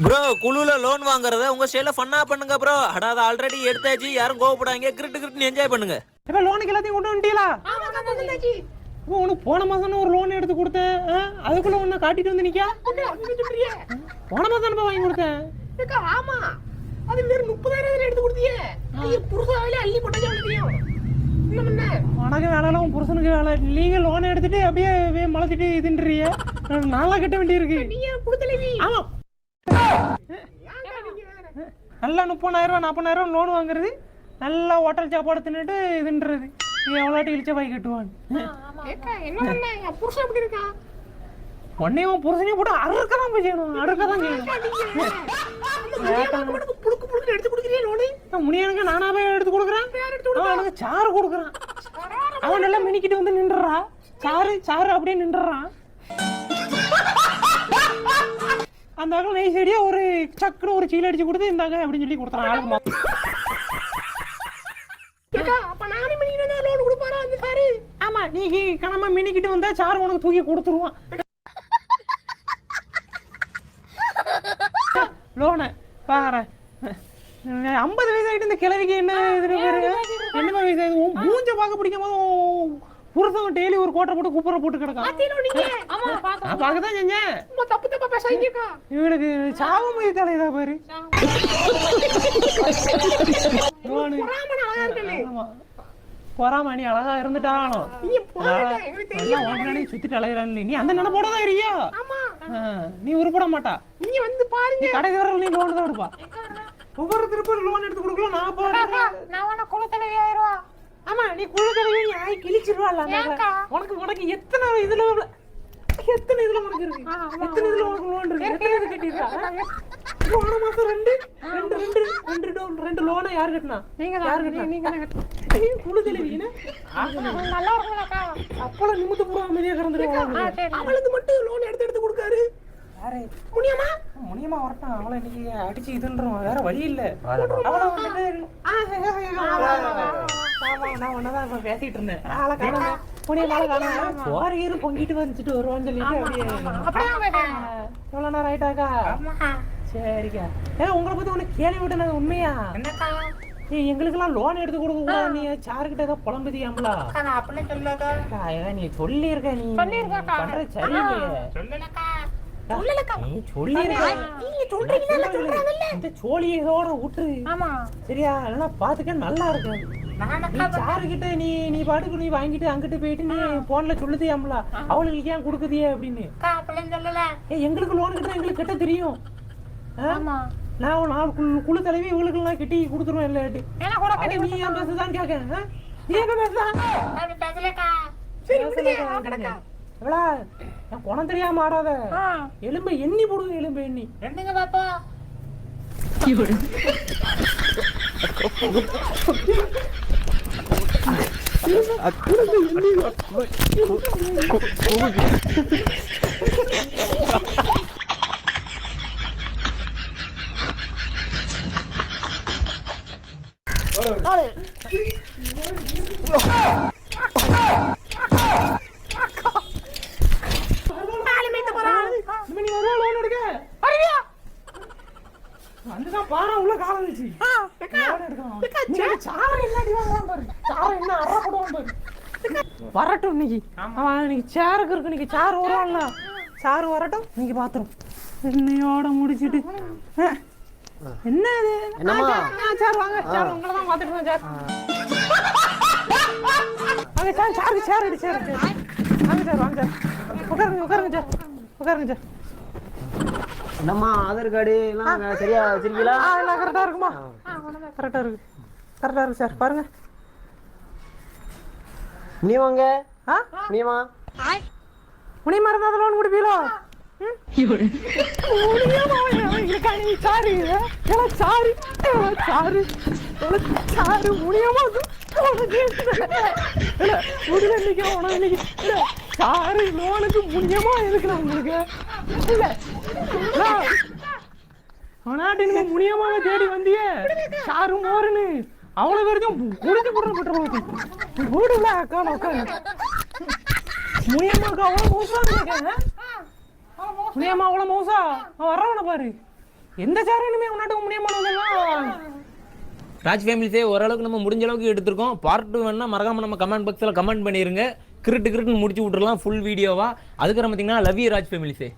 Bro குழுல loan வாங்குறத உங்க ஸ்டைல ஃபன்னா பண்ணுங்க ப்ரோ அடாத ஆல்ரெடி எடுத்தாச்சு. யாரும் கோவப்படாங்க கிரிட்டு கிரிட்டு என்ஜாய் பண்ணுங்க. இப்ப லோனுக்கு எல்லாத்தையும் கொண்டு வந்துட்டீங்களா ஓ, உனக்கு போன மாசம் ஒரு லோன் எடுத்து கொடுத்தேன். ஆ? அதுக்குள்ள ஒண்ணு காட்டிட்டு வந்து நிக்கா போன மாசம் தானே வாங்கி கொடுத்தேன். ஆமா. அது வெறும் முப்பதாயிரம் எடுத்து கொடுத்தியே புருஷாவில அள்ளி போட்டாச்சு அவனுக்கு தெரியும் என்ன? பண்ண உனக்கு வேலை உன் புருஷனுக்கு வேலை. நீங்க லோன் எடுத்துட்டு அப்படியே அப்படியே மலைச்சிட்டு இதுன்றிய நாளா கட்ட வேண்டியிருக்கு. நீங்க கொடுத்தலவி ஆமா நல்லா நாற்பதாயிரம் ரூபா லோன் வாங்குறது நல்லா ஹோட்டல் சாப்பாடு தின்னுட்டு இதுன்றது நீ எவ்வளோட்டு இழிச்ச பாய் கட்டுவான் புருஷன் எப்படி இருக்கான் உன்னையும் புருஷனையும் போட்டு அறுக்க தான் போய் செய்யணும் அறுக்க தான் செய்யணும் முனியனுக்கு நானா போய் எடுத்து கொடுக்குறேன்? அவன் எனக்கு சாறு கொடுக்குறான். அவன் நல்லா மினிக்கிட்டு வந்து நின்றுறா. சாரு சாரு அப்படியே நின்றுறான். அந்த அகல் நெய் செடியா ஒரு சக்குன்னு ஒரு சீல அடிச்சு கொடுத்து இந்தாங்க அப்படின்னு சொல்லி ஆளுக்கு அப்ப நானே மணிக்கு லோன் கொடுப்பாரா அந்த சாரு? ஆமா நீ கணமா மினிக்கிட்டு வந்தா சாரு உனக்கு தூக்கி கொடுத்துருவான். லோனை பாரு. ஐம்பது வயசு ஆயிட்டு இந்த கிழவிக்கு என்ன என்ன வயசு ஆகுது உன் மூஞ்ச பார்க்க பிடிக்கும் போது புருஷன் டெய்லி ஒரு கோட்டை போட்டு குப்புற போட்டு கிடக்கான். செஞ்சேன். பேசாதீங்கக்கா இவனுக்கு சாவு முயற்சி தலையதா பாரு. லோனு பொறாம அழகா நீ பின்னாடி சுத்திட்டு அலையிறான் நீ அந்த நினைப்போட தான் இருக்கியா? நீ உருப்பட மாட்டா. நீங்க வந்து பாருங்க. நீ கடைசி வரை நீ லோன் தான் எடுப்பா. ஒவ்வொரு திருப்பி லோன் எடுத்து கொடுக்கலாம். நான் போறேன். நான் உன குலத்தலைவி ஆயிருவா ஆமா நீ தலைவி நீ ஆய் கிழிச்சிருவாள் உனக்கு உனக்கு எத்தனை இதுல எத்தனை இதுல உனக்கு இருக்கு? எத்தனை இதுல உனக்கு லோன் இருக்கு? எத்தனை இது கட்டிருக்கா போன மாசம் ரெண்டு ரெண்டு ரெண்டு ரெண்டு டோ- ரெண்டு லோனை யார் கட்டினா? நீங்க யார் கட்டினா? நீங்க குழு என்ன? நல்லா இருக்கும்லக்கா. அப்பளம் நிமித்து பூரா அமைதியா கிடந்துருவாங்க அவளுக்கு. மட்டும் லோன் எடுத்து எடுத்து கொடுக்காரு. யாரு முடியுமா முனியமா வரட்டும் அவளை இன்னைக்கு அடிச்சு இதுன்றோம் வேற வழி இல்ல. அவளை வந்துட்டு நான் இப்ப பேசிட்டு இருந்தேன். ஆளை முனியமா போற ஏறு பொங்கிட்டு வந்துட்டு வருவான்னு சொல்லிட்டு அப்படியே எவ்வளவு நேரம் ஆயிட்டாக்கா? சரிக்கா. ஏ உங்களை பத்தி உனக்கு கேள்வி விட்டது உண்மையா? எங்களுக்கெல்லாம் லோன் எடுத்து கொடுக்க கூடாது நீ. சாருக்கிட்ட ஏதோ புலம்புதியாமலா? சொல்லக்கா நீ சொல்லி இருக்க நீ சொல்லியிருக்கேன்க்கா. பண்றது சரியில்லையே. சோழியோட விட்டுரு. ஆமா. சரியா? இல்லைன்னா பாத்துக்க நல்லா இருக்கும். நீ சாரு கிட்ட நீ நீ பாட்டுக்கு நீ வாங்கிட்டு அங்கிட்டு போயிட்டு நீ போன்ல சொல்லுதியாம்ல அவளுக்கு ஏன் கொடுக்குதியே அப்படின்னு. எங்களுக்கு லோன் கிட்ட எங்களுக்கு கிட்ட தெரியும். நான் குழு- தலைவி இவளுக்கு எல்லாம் கட்டி கொடுத்துருவேன் இல்லாட்டி. நீ ஏன் பேசுதான் கேட்க நீ எங்க பேசுதான் எவ்வளா? நான் குணம் தெரியாம ஆடாத. எலும்பை எண்ணி போடுவேன் எலும்பை எண்ணி. ரெண்டுங்க பாப்பா? இனிமே நீ வருவா லோன் எடுக்க வந்துதான் பாரு உள்ள காலம் வச்சு சாரம் பாரு. சாரம் என்ன அற போடுவான் பாரு. வரட்டும் இன்னைக்கு. அவன் இன்னைக்கு சேருக்கு இருக்கு. இன்னைக்கு சார் வருவான்ல சார் வரட்டும். இன்னைக்கு பாத்துரும். என்னையோட முடிச்சிட்டு. என்ன இது? என்னம்மா? ஆ, சார், வாங்க. சார் உங்களை தான் பார்த்துட்டு இருந்தேன், சார். வாங்க சார் சார் சார் அடி சார் சார். வாங்க சார் வாங்க சார். உட்காருங்க உட்காருங்க சார். உட்காருங்க சார். என்னம்மா ஆதார் கார்டு எல்லாம் சரியா வச்சிருக்கீங்களா? ஆ எல்லாம் கரெக்டாக இருக்குமா? கரெக்டாக இருக்கு. கரெக்டாக இருக்கு சார். பாருங்க. நீ வாங்க ஆ நீமா முனியமா இருந்தால் லோன் கொடுப்பீங்களோ சாரி. சாரி. சாரி. சாரி. முடியாம சாரி லோனுக்கு எதுக்கு நான் உங்களுக்கு? இல்ல. அவனாட்டி முனியமாக தேடி வந்தியே. சாரு மோருன்னு அவ்வளவு பேருக்கும் குடிச்சு போட்டு போட்டுருவாங்க. ஓடுல அக்கா உட்காந்து முனியம்மாவுக்கு அவ்வளவு மோசம் இருக்கேன் முனியம்மா அவ்வளவு மோசா? அவன் வர்றவன பாரு. எந்த சேர் இனிமே உன்னாட்ட முடியாம ராஜ் ஃபேமிலிஸே ஓரளவுக்கு நம்ம முடிஞ்ச அளவுக்கு எடுத்திருக்கோம். பார்ட் டூ வேணா மறக்காம நம்ம கமெண்ட் பாக்ஸில் கமெண்ட் பண்ணிடுங்க கிரிட்டு கிரிட்டுன்னு முடிச்சு விட்டுறலாம் ஃபுல் வீடியோவா அதுக்கப்புறம் பார்த்தீங்கன்னா லவ் யூ ராஜ் ஃபேமிலிஸே.